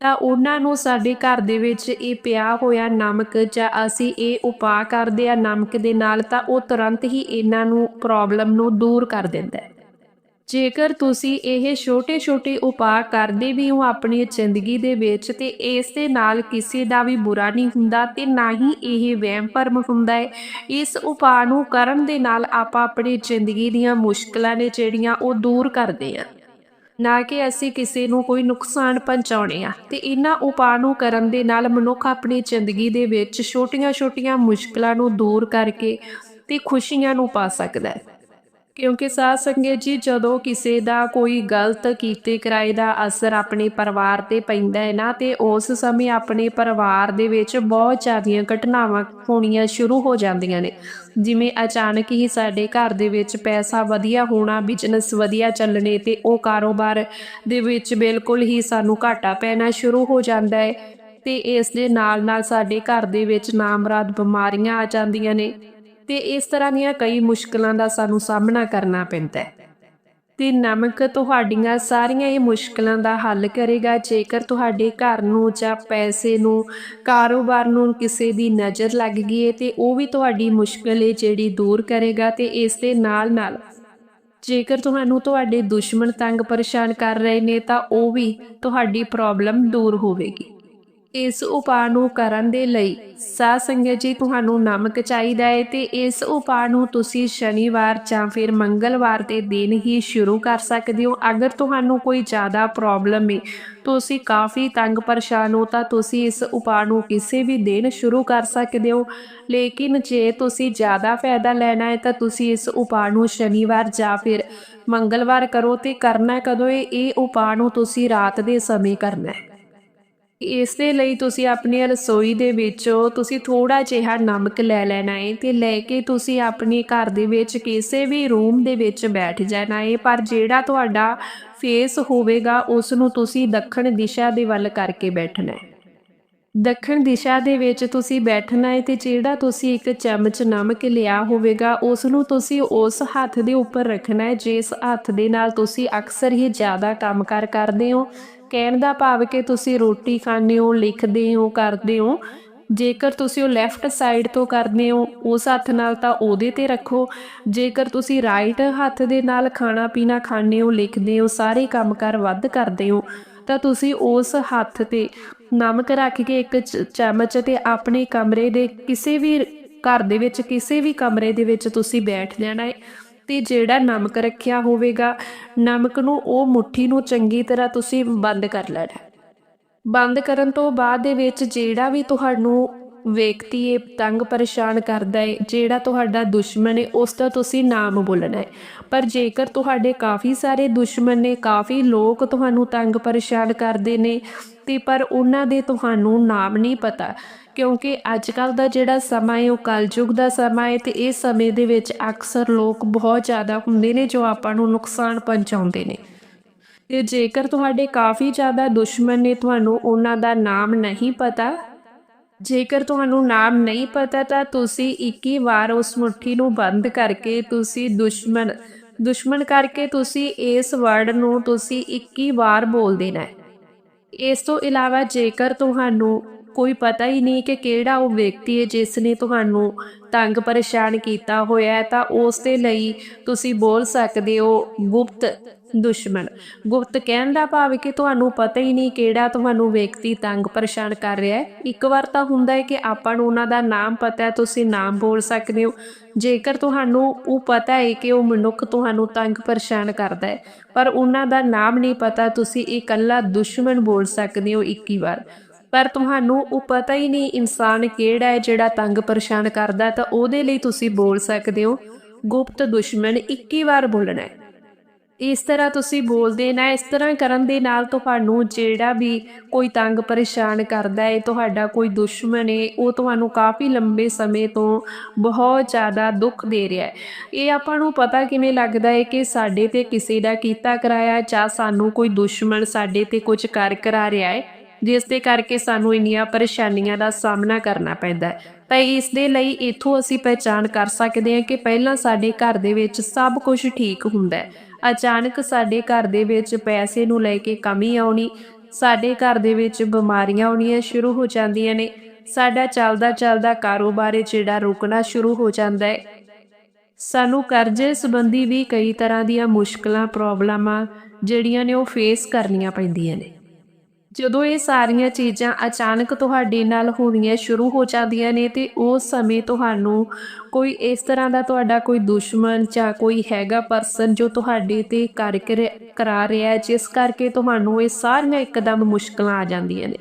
ਤਾਂ ਉਹਨਾਂ ਨੂੰ ਸਾਡੇ ਘਰ ਦੇ ਵਿੱਚ ਇਹ ਪਿਆ ਹੋਇਆ ਨਮਕ ਜਾਂ ਅਸੀਂ ਇਹ ਉਪਾਅ ਕਰਦੇ ਆ ਨਮਕ ਦੇ ਨਾਲ ਤਾਂ ਉਹ ਤੁਰੰਤ ਹੀ ਇਹਨਾਂ ਨੂੰ ਪ੍ਰੋਬਲਮ ਨੂੰ ਦੂਰ ਕਰ ਦਿੰਦਾ ਹੈ। ਜੇਕਰ ਤੁਸੀਂ ਇਹ ਛੋਟੇ-ਛੋਟੇ ਉਪਾਅ ਕਰਦੇ ਵੀ ਹੋ ਆਪਣੀ ਜ਼ਿੰਦਗੀ ਦੇ ਵਿੱਚ ਤੇ ਇਸ ਦੇ ਨਾਲ ਕਿਸੇ ਦਾ ਵੀ ਬੁਰਾ ਨਹੀਂ ਹੁੰਦਾ ਤੇ ਨਾ ਹੀ ਇਹ ਵਹਿਮ ਭਰਮ ਹੁੰਦਾ ਹੈ, ਇਸ ਉਪਾਅ ਨੂੰ ਕਰਨ ਦੇ ਨਾਲ ਆਪਾਂ ਆਪਣੀ ਜ਼ਿੰਦਗੀ ਦੀਆਂ ਮੁਸ਼ਕਲਾਂ ਨੇ ਜਿਹੜੀਆਂ ਉਹ ਦੂਰ ਕਰਦੇ ਹਾਂ। ਨਾ ਕਿ ਅਸੀਂ ਕਿਸੇ ਨੂੰ ਕੋਈ ਨੁਕਸਾਨ ਪਹੁੰਚਾਉਣੇ ਆ। ਤੇ ਇਹਨਾਂ ਉਪਾਅ ਨੂੰ ਕਰਨ ਦੇ ਨਾਲ ਮਨੁੱਖ ਆਪਣੀ ਜ਼ਿੰਦਗੀ ਦੇ ਵਿੱਚ ਛੋਟੀਆਂ-ਛੋਟੀਆਂ ਮੁਸ਼ਕਲਾਂ ਨੂੰ ਦੂਰ ਕਰਕੇ ਤੇ ਖੁਸ਼ੀਆਂ ਨੂੰ ਪਾ ਸਕਦਾ ਹੈ। ਕਿਉਂਕਿ ਸਾਧ ਸੰਗਤ ਜੀ, ਜਦੋਂ ਕਿਸੇ ਦਾ ਕੋਈ ਗਲਤ ਕੀਤੇ ਕਰਾਏ ਦਾ ਅਸਰ ਆਪਣੇ ਪਰਿਵਾਰ ਤੇ ਪੈਂਦਾ ਹੈ ਨਾ, ਤੇ ਉਸ ਸਮੇਂ ਆਪਣੇ ਪਰਿਵਾਰ ਦੇ ਵਿੱਚ ਬਹੁਤ ਜ਼ਿਆਦੀਆਂ ਘਟਨਾਵਾਂ ਹੋਣੀਆਂ ਸ਼ੁਰੂ ਹੋ ਜਾਂਦੀਆਂ ਨੇ। ਜਿਵੇਂ ਅਚਾਨਕ ਹੀ ਸਾਡੇ ਘਰ ਦੇ ਵਿੱਚ ਪੈਸਾ ਵਧੀਆ ਹੋਣਾ ਬਿਜ਼ਨਸ ਵਧੀਆ ਚੱਲਣੇ ਤੇ ਉਹ ਕਾਰੋਬਾਰ ਦੇ ਵਿੱਚ ਬਿਲਕੁਲ ਹੀ ਸਾਨੂੰ ਘਾਟਾ ਪੈਣਾ ਸ਼ੁਰੂ ਹੋ ਜਾਂਦਾ ਹੈ ਤੇ ਇਸ ਦੇ ਨਾਲ ਨਾਲ ਸਾਡੇ ਘਰ ਦੇ ਵਿੱਚ ਨਾਮਰਾਦ ਬਿਮਾਰੀਆਂ ਆ ਜਾਂਦੀਆਂ ਨੇ। ਤੇ ਇਸ ਤਰ੍ਹਾਂ ਦੀਆਂ ਕਈ ਮੁਸ਼ਕਲਾਂ ਦਾ ਸਾਨੂੰ ਸਾਹਮਣਾ ਕਰਨਾ ਪੈਂਦਾ ਹੈ। ਤੇ ਨਮਕ ਤੁਹਾਡੀਆਂ ਸਾਰੀਆਂ ਇਹ ਮੁਸ਼ਕਲਾਂ ਦਾ ਹੱਲ ਕਰੇਗਾ। ਜੇਕਰ ਤੁਹਾਡੇ ਘਰ ਨੂੰ ਜਾਂ ਪੈਸੇ ਨੂੰ, ਕਾਰੋਬਾਰ ਨੂੰ ਕਿਸੇ ਦੀ ਨਜ਼ਰ ਲੱਗ ਗਈ ਹੈ, ਤੇ ਉਹ ਵੀ ਤੁਹਾਡੀ ਮੁਸ਼ਕਲ ਹੈ ਜਿਹੜੀ ਦੂਰ ਕਰੇਗਾ ਤੇ ਇਸ ਦੇ ਨਾਲ ਨਾਲ ਜੇਕਰ ਤੁਹਾਨੂੰ ਤੁਹਾਡੇ ਦੁਸ਼ਮਣ ਤੰਗ ਪਰੇਸ਼ਾਨ ਕਰ ਰਹੇ ਨੇ, ਤਾਂ ਉਹ ਵੀ ਤੁਹਾਡੀ ਪ੍ਰੋਬਲਮ ਦੂਰ ਹੋਵੇਗੀ। ਇਸ ਉਪਾਅ ਨੂੰ ਕਰਨ ਦੇ ਲਈ ਸਾਧ ਸੰਗਤ ਜੀ, ਤੁਹਾਨੂੰ ਨਮਕ ਚਾਹੀਦਾ ਹੈ ਤੇ ਇਸ ਉਪਾਅ ਨੂੰ ਤੁਸੀਂ ਸ਼ਨੀਵਾਰ ਜਾਂ ਫਿਰ ਮੰਗਲਵਾਰ ਦੇ ਦਿਨ ਹੀ ਸ਼ੁਰੂ ਕਰ ਸਕਦੇ ਹੋ। ਅਗਰ ਤੁਹਾਨੂੰ ਕੋਈ ਜ਼ਿਆਦਾ ਪ੍ਰੋਬਲਮ ਹੈ ਤੁਸੀਂ ਕਾਫੀ ਤੰਗ ਪਰੇਸ਼ਾਨ ਹੋ ਤਾਂ ਤੁਸੀਂ ਇਸ ਉਪਾਅ ਨੂੰ ਕਿਸੇ ਵੀ ਦਿਨ ਸ਼ੁਰੂ ਕਰ ਸਕਦੇ ਹੋ। ਲੇਕਿਨ ਜੇ ਤੁਸੀਂ ਜ਼ਿਆਦਾ ਫਾਇਦਾ ਲੈਣਾ ਹੈ ਤਾਂ ਤੁਸੀਂ ਇਸ ਉਪਾਅ ਨੂੰ ਸ਼ਨੀਵਾਰ ਜਾਂ ਫਿਰ ਮੰਗਲਵਾਰ ਕਰੋ ਤੇ ਕਰਨਾ ਕਦੋਂ ਇਹ ਉਪਾਅ ਨੂੰ ਤੁਸੀਂ ਰਾਤ ਦੇ ਸਮੇਂ ਕਰਨਾ ਹੈ। ਇਸ ਦੇ ਲਈ ਤੁਸੀਂ ਆਪਣੀ ਰਸੋਈ ਦੇ ਵਿੱਚੋਂ ਤੁਸੀਂ ਥੋੜਾ ਜਿਹਾ ਨਮਕ ਲੈ ਲੈਣਾ ਹੈ ਤੇ ਲੈ ਕੇ ਤੁਸੀਂ ਆਪਣੇ ਘਰ ਦੇ ਵਿੱਚ ਕਿਸੇ ਵੀ ਰੂਮ ਦੇ ਵਿੱਚ ਬੈਠ ਜਾਣਾ ਹੈ ਪਰ ਜਿਹੜਾ ਤੁਹਾਡਾ ਫੇਸ ਹੋਵੇਗਾ ਉਸ ਨੂੰ ਤੁਸੀਂ ਦੱਖਣ ਦਿਸ਼ਾ ਦੇ ਵੱਲ ਕਰਕੇ ਬੈਠਣਾ ਹੈ ਦੱਖਣ ਦਿਸ਼ਾ ਦੇ ਵਿੱਚ ਤੁਸੀਂ ਬੈਠਣਾ ਹੈ ਤੇ ਜਿਹੜਾ ਤੁਸੀਂ ਇੱਕ ਚਮਚ ਨਮਕ ਲਿਆ ਹੋਵੇਗਾ ਉਸ ਨੂੰ ਤੁਸੀਂ ਉਸ ਹੱਥ ਦੇ ਉੱਪਰ ਰੱਖਣਾ ਹੈ ਜਿਸ ਹੱਥ ਦੇ ਨਾਲ ਤੁਸੀਂ ਅਕਸਰ ਹੀ ਜ਼ਿਆਦਾ ਕੰਮਕਾਰ ਕਰਦੇ ਹੋ। ਕਹਿਣ ਦਾ ਭਾਵ ਕਿ ਤੁਸੀਂ ਰੋਟੀ ਖਾਂਦੇ ਹੋ, ਲਿਖਦੇ ਹੋ, ਕਰਦੇ ਹੋ। ਜੇਕਰ ਤੁਸੀਂ ਉਹ ਲੈਫਟ ਸਾਈਡ ਤੋਂ ਕਰਦੇ ਹੋ, ਉਸ ਹੱਥ ਨਾਲ ਤਾਂ ਉਹਦੇ ਤੇ ਰੱਖੋ। ਜੇਕਰ ਤੁਸੀਂ ਰਾਈਟ ਹੱਥ ਦੇ ਨਾਲ ਖਾਣਾ ਪੀਣਾ ਖਾਂਦੇ ਹੋ, ਲਿਖਦੇ ਹੋ, ਸਾਰੇ ਕੰਮਕਾਰ ਵੱਧ ਕਰਦੇ ਹੋ, ਤਾਂ ਤੁਸੀਂ ਉਸ ਹੱਥ ਤੇ ਨਮਕ ਰੱਖ ਕੇ ਇੱਕ ਚਮਚ ਤੇ ਆਪਣੇ ਕਮਰੇ ਦੇ ਕਿਸੇ ਵੀ ਘਰ ਦੇ ਵਿੱਚ, ਕਿਸੇ ਵੀ ਕਮਰੇ ਦੇ ਵਿੱਚ ਤੁਸੀਂ ਬੈਠ ਜਾਣਾ ਹੈ। ਤੇ ਜਿਹੜਾ ਨਮਕ ਰੱਖਿਆ ਹੋਵੇਗਾ, ਨਮਕ ਨੂੰ ਉਹ ਮੁਠੀ ਨੂੰ ਚੰਗੀ ਤਰ੍ਹਾਂ ਤੁਸੀਂ ਬੰਦ ਕਰ ਲੈਣਾ। ਬੰਦ ਕਰਨ ਤੋਂ ਬਾਅਦ ਦੇ ਵਿੱਚ ਜਿਹੜਾ ਵੀ ਤੁਹਾਨੂੰ ਵਿਅਕਤੀ ਇਹ ਤੰਗ ਪਰੇਸ਼ਾਨ ਕਰਦਾ ਹੈ, ਜਿਹੜਾ ਤੁਹਾਡਾ ਦੁਸ਼ਮਣ ਹੈ, ਉਸ ਦਾ ਤੁਸੀਂ ਨਾਮ ਬੋਲਣਾ ਹੈ। ਪਰ ਜੇਕਰ ਤੁਹਾਡੇ ਕਾਫੀ ਸਾਰੇ ਦੁਸ਼ਮਣ ਨੇ, ਕਾਫੀ ਲੋਕ ਤੁਹਾਨੂੰ ਤੰਗ ਪਰੇਸ਼ਾਨ ਕਰਦੇ ਨੇ, ਤੇ ਪਰ ਉਹਨਾਂ ਦੇ ਤੁਹਾਨੂੰ ਨਾਮ ਨਹੀਂ ਪਤਾ, ਕਿਉਂਕਿ ਅੱਜ ਕੱਲ ਦਾ ਜਿਹੜਾ ਸਮਾਂ ਹੈ, ਉਹ ਕਲਯੁਗ ਦਾ ਸਮਾਂ ਹੈ, ਤੇ ਇਸ ਸਮੇਂ ਦੇ ਵਿੱਚ ਅਕਸਰ ਲੋਕ ਬਹੁਤ ਜ਼ਿਆਦਾ ਹੁੰਦੇ ਨੇ, ਜੋ ਆਪਾਂ ਨੂੰ ਨੁਕਸਾਨ ਪਹੁੰਚਾਉਂਦੇ ਨੇ। ਤੇ ਜੇਕਰ ਤੁਹਾਡੇ ਕਾਫੀ ਜ਼ਿਆਦਾ ਦੁਸ਼ਮਣ ਨੇ, ਤੁਹਾਨੂੰ ਉਹਨਾਂ ਦਾ ਨਾਮ ਨਹੀਂ ਪਤਾ ਜੇਕਰ ਤੁਹਾਨੂੰ ਨਾਮ ਨਹੀਂ ਪਤਾ ਤਾਂ ਤੁਸੀਂ 21 ਵਾਰ ਉਸ ਮੁੱਠੀ ਨੂੰ ਬੰਦ ਕਰਕੇ ਤੁਸੀਂ ਦੁਸ਼ਮਣ ਦੁਸ਼ਮਣ ਕਰਕੇ ਤੁਸੀਂ ਇਸ ਵਰਡ ਨੂੰ ਤੁਸੀਂ 21 ਵਾਰ ਬੋਲ ਦੇਣਾ ਹੈ। ਇਸ ਤੋਂ ਇਲਾਵਾ ਜੇਕਰ ਤੁਹਾਨੂੰ ਕੋਈ ਪਤਾ ਹੀ ਨਹੀਂ ਕਿ ਕਿਹੜਾ ਉਹ ਵਿਅਕਤੀ ਹੈ ਜਿਸ ਨੇ ਤੁਹਾਨੂੰ ਤੰਗ ਪਰੇਸ਼ਾਨ ਕੀਤਾ ਹੋਇਆ ਹੈ ਤਾਂ ਉਸ ਦੇ ਲਈ ਤੁਸੀਂ ਬੋਲ ਸਕਦੇ ਹੋ ਗੁਪਤ। ਦੁਸ਼ਮਣ। ਗੁਪਤ ਕਹਿਣ ਦਾ ਭਾਵ ਕਿ ਤੁਹਾਨੂੰ ਪਤਾ ਹੀ ਨਹੀਂ ਕਿਹੜਾ ਤੁਹਾਨੂੰ ਵਿਅਕਤੀ ਤੰਗ ਪਰੇਸ਼ਾਨ ਕਰ ਰਿਹਾ ਹੈ। ਇੱਕ ਵਾਰ ਤਾਂ ਹੁੰਦਾ ਹੈ ਕਿ ਆਪਾਂ ਨੂੰ ਉਹਨਾਂ ਦਾ ਨਾਮ ਪਤਾ ਹੈ, ਤੁਸੀਂ ਨਾਮ ਬੋਲ ਸਕਦੇ ਹੋ। ਜੇਕਰ ਤੁਹਾਨੂੰ ਉਹ ਪਤਾ ਹੈ ਕਿ ਉਹ ਮਨੁੱਖ ਤੁਹਾਨੂੰ ਤੰਗ ਪਰੇਸ਼ਾਨ ਕਰਦਾ ਹੈ, ਪਰ ਉਹਨਾਂ ਦਾ ਨਾਮ ਨਹੀਂ ਪਤਾ, ਤੁਸੀਂ ਇਕੱਲਾ ਦੁਸ਼ਮਣ ਬੋਲ ਸਕਦੇ ਹੋ 21 ਵਾਰ। ਪਰ ਤੁਹਾਨੂੰ ਉਹ ਪਤਾ ਹੀ ਨਹੀਂ ਇਨਸਾਨ ਕਿਹੜਾ ਹੈ ਜਿਹੜਾ ਤੰਗ ਪਰੇਸ਼ਾਨ ਕਰਦਾ ਤਾਂ ਉਹਦੇ ਲਈ ਤੁਸੀਂ ਬੋਲ ਸਕਦੇ ਹੋ, ਗੁਪਤ ਦੁਸ਼ਮਣ 21 ਵਾਰ ਬੋਲਣਾ ਹੈ। ਇਸ ਤਰ੍ਹਾਂ ਤੁਸੀਂ ਬੋਲਦੇ ਨਾ, ਇਸ ਤਰ੍ਹਾਂ ਕਰਨ ਦੇ ਨਾਲ ਤੁਹਾਨੂੰ ਜਿਹੜਾ ਵੀ ਕੋਈ ਤੰਗ ਪਰੇਸ਼ਾਨ ਕਰਦਾ ਹੈ ਤੁਹਾਡਾ ਕੋਈ ਦੁਸ਼ਮਣ ਹੈ ਉਹ ਤੁਹਾਨੂੰ ਕਾਫੀ ਲੰਬੇ ਸਮੇਂ ਤੋਂ ਬਹੁਤ ਜ਼ਿਆਦਾ ਦੁੱਖ ਦੇ ਰਿਹਾ ਹੈ ਇਹ ਆਪਾਂ ਨੂੰ ਪਤਾ ਕਿਵੇਂ ਲੱਗਦਾ ਹੈ ਕਿ ਸਾਡੇ ਤੇ ਕਿਸੇ ਦਾ ਕੀਤਾ ਕਰਾਇਆ ਜਾਂ ਸਾਨੂੰ ਕੋਈ ਦੁਸ਼ਮਣ ਸਾਡੇ ਤੇ ਕੁਝ ਕਰ ਕਰਾ ਰਿਹਾ ਹੈ ਜਿਸ ਦੇ ਕਰਕੇ ਸਾਨੂੰ ਇੰਨੀਆਂ ਪਰੇਸ਼ਾਨੀਆਂ ਦਾ ਸਾਹਮਣਾ ਕਰਨਾ ਪੈਂਦਾ ਹੈ ਤਾਂ ਇਸ ਦੇ ਲਈ ਇਥੋਂ ਅਸੀਂ ਪਹਿਚਾਨ ਕਰ ਸਕਦੇ ਹਾਂ ਕਿ ਪਹਿਲਾਂ ਸਾਡੇ ਘਰ ਦੇ ਵਿੱਚ ਸਭ ਕੁਝ ਠੀਕ ਹੁੰਦਾ ਹੈ ਅਚਾਨਕ ਸਾਡੇ ਘਰ ਦੇ ਵਿੱਚ ਪੈਸੇ ਨੂੰ ਲੈ ਕੇ ਕਮੀ ਆਉਣੀ, ਸਾਡੇ ਘਰ ਦੇ ਵਿੱਚ ਬਿਮਾਰੀਆਂ ਆਉਣੀਆਂ ਸ਼ੁਰੂ ਹੋ ਜਾਂਦੀਆਂ ਨੇ। ਸਾਡਾ ਚੱਲਦਾ ਚੱਲਦਾ ਕਾਰੋਬਾਰ ਜਿਹੜਾ ਰੁਕਣਾ ਸ਼ੁਰੂ ਹੋ ਜਾਂਦਾ ਹੈ। ਸਾਨੂੰ ਕਰਜ਼ੇ ਸੰਬੰਧੀ ਵੀ ਕਈ ਤਰ੍ਹਾਂ ਦੀਆਂ ਮੁਸ਼ਕਲਾਂ, ਪ੍ਰੋਬਲਮਾਂ ਜਿਹੜੀਆਂ ਨੇ ਉਹ ਫੇਸ ਕਰਨੀਆਂ ਪੈਂਦੀਆਂ ਨੇ। ਜਦੋਂ ਇਹ ਸਾਰੀਆਂ ਚੀਜ਼ਾਂ ਅਚਾਨਕ ਤੁਹਾਡੇ ਨਾਲ ਹੋਣੀਆਂ ਸ਼ੁਰੂ ਹੋ ਜਾਂਦੀਆਂ ਨੇ ਤੇ ਉਸ ਸਮੇਂ ਤੁਹਾਨੂੰ ਕੋਈ ਇਸ ਤਰ੍ਹਾਂ ਦਾ ਤੁਹਾਡਾ ਕੋਈ ਦੁਸ਼ਮਣ ਜਾਂ ਕੋਈ ਹੈਗਾ ਪਰਸਨ ਜੋ ਤੁਹਾਡੇ ਤੇ ਕਰ ਕਰ- ਕਰਾ ਰਿਹਾ ਜਿਸ ਕਰਕੇ ਤੁਹਾਨੂੰ ਇਹ ਸਾਰੀਆਂ ਇੱਕਦਮ ਮੁਸ਼ਕਲਾਂ ਆ ਜਾਂਦੀਆਂ ਨੇ।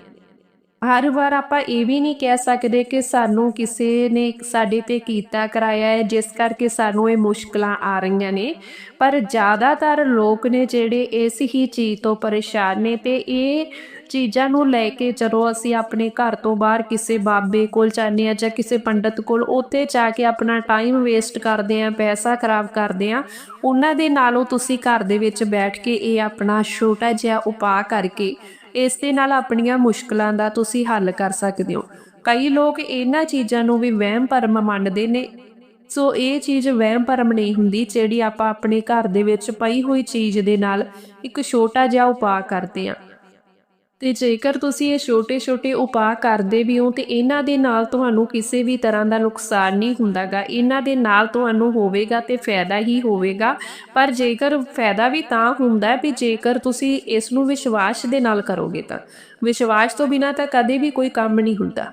ਹਰ ਵਾਰ ਆਪਾਂ ਇਹ ਵੀ ਨਹੀਂ ਕਹਿ ਸਕਦੇ ਕਿ ਸਾਨੂੰ ਕਿਸੇ ਨੇ ਸਾਡੇ ਤੇ ਕੀਤਾ, ਕਰਾਇਆ ਹੈ, ਜਿਸ ਕਰਕੇ ਸਾਨੂੰ ਇਹ ਮੁਸ਼ਕਲਾਂ ਆ ਰਹੀਆਂ ਨੇ। ਪਰ ਜ਼ਿਆਦਾਤਰ ਲੋਕ ਨੇ ਜਿਹੜੇ ਇਸ ਹੀ ਚੀਜ਼ ਤੋਂ ਪਰੇਸ਼ਾਨ ਨੇ ਤੇ ਇਹ ਚੀਜ਼ਾਂ ਨੂੰ ਲੈ ਕੇ ਜਦੋਂ ਅਸੀਂ ਆਪਣੇ ਘਰ ਤੋਂ ਬਾਹਰ ਕਿਸੇ ਬਾਬੇ ਕੋਲ ਜਾਂਦੇ ਆ ਜਾਂ ਕਿਸੇ ਪੰਡਤ ਕੋਲ, ਉੱਥੇ ਜਾ ਕੇ ਆਪਣਾ ਟਾਈਮ ਵੇਸਟ ਕਰਦੇ ਆ ਪੈਸਾ ਖਰਾਬ ਕਰਦੇ ਆ ਉਹਨਾਂ ਦੇ ਨਾਲੋਂ ਤੁਸੀਂ ਘਰ ਦੇ ਵਿੱਚ ਬੈਠ ਕੇ ਇਹ ਆਪਣਾ ਛੋਟਾ ਜਿਹਾ ਉਪਾਅ ਕਰਕੇ ਇਸ ਦੇ ਨਾਲ ਆਪਣੀਆਂ ਮੁਸ਼ਕਲਾਂ ਦਾ ਤੁਸੀਂ ਹੱਲ ਕਰ ਸਕਦੇ ਹੋ। ਕਈ ਲੋਕ ਇਹਨਾਂ ਚੀਜ਼ਾਂ ਨੂੰ ਵੀ ਵਹਿਮ ਭਰਮ ਮੰਨਦੇ ਨੇ। ਸੋ ਇਹ ਚੀਜ਼ ਵਹਿਮ ਭਰਮ ਨਹੀਂ ਹੁੰਦੀ, ਜਿਹੜੀ ਆਪਾਂ ਆਪਣੇ ਘਰ ਦੇ ਵਿੱਚ ਪਈ ਹੋਈ ਚੀਜ਼ ਦੇ ਨਾਲ ਇੱਕ ਛੋਟਾ ਜਿਹਾ ਉਪਾਅ ਕਰਦੇ ਹਾਂ। ਤੇ ਜੇਕਰ ਤੁਸੀਂ ਇਹ ਛੋਟੇ-ਛੋਟੇ ਉਪਾਅ ਕਰਦੇ ਵੀ ਹੋ ਤੇ ਇਹਨਾਂ ਦੇ ਨਾਲ ਤੁਹਾਨੂੰ ਕਿਸੇ ਵੀ ਤਰ੍ਹਾਂ ਦਾ ਨੁਕਸਾਨ ਨਹੀਂ ਹੁੰਦਾਗਾ, ਇਹਨਾਂ ਦੇ ਨਾਲ ਤੁਹਾਨੂੰ ਹੋਵੇਗਾ ਤੇ ਫਾਇਦਾ ਹੀ ਹੋਵੇਗਾ। ਪਰ ਜੇਕਰ ਫਾਇਦਾ ਵੀ ਤਾਂ ਹੁੰਦਾ ਵੀ ਜੇਕਰ ਤੁਸੀਂ ਇਸ ਨੂੰ ਵਿਸ਼ਵਾਸ ਦੇ ਨਾਲ ਕਰੋਗੇ ਤਾਂ। ਵਿਸ਼ਵਾਸ ਤੋਂ ਬਿਨਾਂ ਤਾਂ ਕਦੇ ਵੀ ਕੋਈ ਕੰਮ ਨਹੀਂ ਹੁੰਦਾ।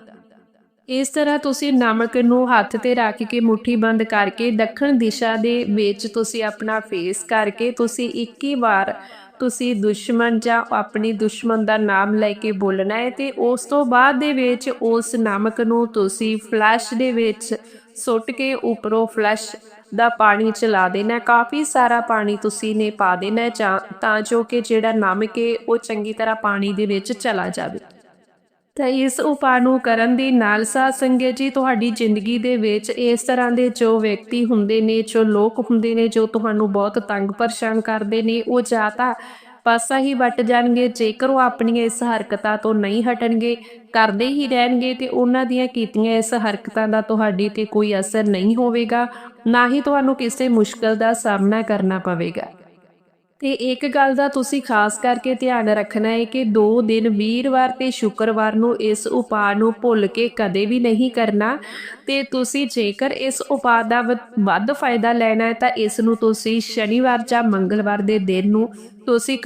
ਇਸ ਤਰ੍ਹਾਂ ਤੁਸੀਂ ਨਮਕ ਨੂੰ ਹੱਥ ਤੇ ਰੱਖ ਕੇ ਮੁਠੀ ਬੰਦ ਕਰਕੇ ਦੱਖਣ ਦਿਸ਼ਾ ਦੇ ਵਿੱਚ ਤੁਸੀਂ ਆਪਣਾ ਫੇਸ ਕਰਕੇ ਤੁਸੀਂ 21 ਵਾਰ ਤੁਸੀਂ ਦੁਸ਼ਮਣ ਜਾਂ ਆਪਣੀ ਦੁਸ਼ਮਣ ਦਾ ਨਾਮ ਲੈ ਕੇ ਬੋਲਣਾ ਹੈ ਤੇ ਉਸ ਤੋਂ ਬਾਅਦ ਦੇ ਵਿੱਚ ਉਸ ਨਮਕ ਨੂੰ ਤੁਸੀਂ ਫਲੈਸ਼ ਦੇ ਵਿੱਚ ਸੁੱਟ ਕੇ ਉੱਪਰੋਂ ਫਲੈਸ਼ ਦਾ ਪਾਣੀ ਚਲਾ ਦੇਣਾ ਕਾਫੀ ਸਾਰਾ ਪਾਣੀ ਤੁਸੀਂ ਨੇ ਪਾ ਦੇਣਾ ਹੈ ਤਾਂ ਜੋ ਕਿ ਜਿਹੜਾ ਨਮਕ ਹੈ ਉਹ ਚੰਗੀ ਤਰ੍ਹਾਂ ਪਾਣੀ ਦੇ ਵਿੱਚ ਚਲਾ ਜਾਵੇ। ਤਾਂ ਇਸ ਉਪਾਅ ਨੂੰ ਕਰਨ ਦੇ ਨਾਲ ਸਾਧ ਸੰਗਤ ਜੀ ਤੁਹਾਡੀ ਜ਼ਿੰਦਗੀ ਦੇ ਵਿੱਚ ਇਸ ਤਰ੍ਹਾਂ ਦੇ ਜੋ ਵਿਅਕਤੀ ਹੁੰਦੇ ਨੇ, ਜੋ ਲੋਕ ਹੁੰਦੇ ਨੇ, ਜੋ ਤੁਹਾਨੂੰ ਬਹੁਤ ਤੰਗ ਪਰੇਸ਼ਾਨ ਕਰਦੇ ਨੇ, ਉਹ ਜਾਂ ਤਾਂ ਪਾਸਾ ਹੀ ਵੱਟ ਜਾਣਗੇ, ਜੇਕਰ ਉਹ ਆਪਣੀਆਂ ਇਸ ਹਰਕਤਾਂ ਤੋਂ ਨਹੀਂ ਹਟਣਗੇ, ਕਰਦੇ ਹੀ ਰਹਿਣਗੇ ਤੇ ਉਹਨਾਂ ਦੀਆਂ ਕੀਤੀਆਂ ਇਸ ਹਰਕਤਾਂ ਦਾ ਤੁਹਾਡੀ ਤੇ ਕੋਈ ਅਸਰ ਨਹੀਂ ਹੋਵੇਗਾ, ਨਾ ਹੀ ਤੁਹਾਨੂੰ ਕਿਸੇ ਮੁਸ਼ਕਲ ਦਾ ਸਾਹਮਣਾ ਕਰਨਾ ਪਵੇਗਾ। ਤੇ ਇੱਕ ਗੱਲ ਦਾ ਤੁਸੀਂ ਖਾਸ ਕਰਕੇ ਧਿਆਨ ਰੱਖਣਾ ਹੈ ਕਿ 2 ਦਿਨ ਵੀਰਵਾਰ ਤੇ ਸ਼ੁੱਕਰਵਾਰ ਨੂੰ ਇਸ ਉਪਾਅ ਨੂੰ ਭੁੱਲ ਕੇ ਕਦੇ ਵੀ ਨਹੀਂ ਕਰਨਾ ਤੇ ਤੁਸੀਂ ਜੇਕਰ ਇਸ ਉਪਾਅ ਦਾ ਵ- ਵੱਧ ਫਾਇਦਾ ਲੈਣਾ ਹੈ ਤਾਂ ਇਸ ਨੂੰ ਤੁਸੀਂ ਸ਼ਨੀਵਾਰ ਜਾਂ ਮੰਗਲਵਾਰ ਦੇ ਦਿਨ ਨੂੰ ਤੁਸੀਂ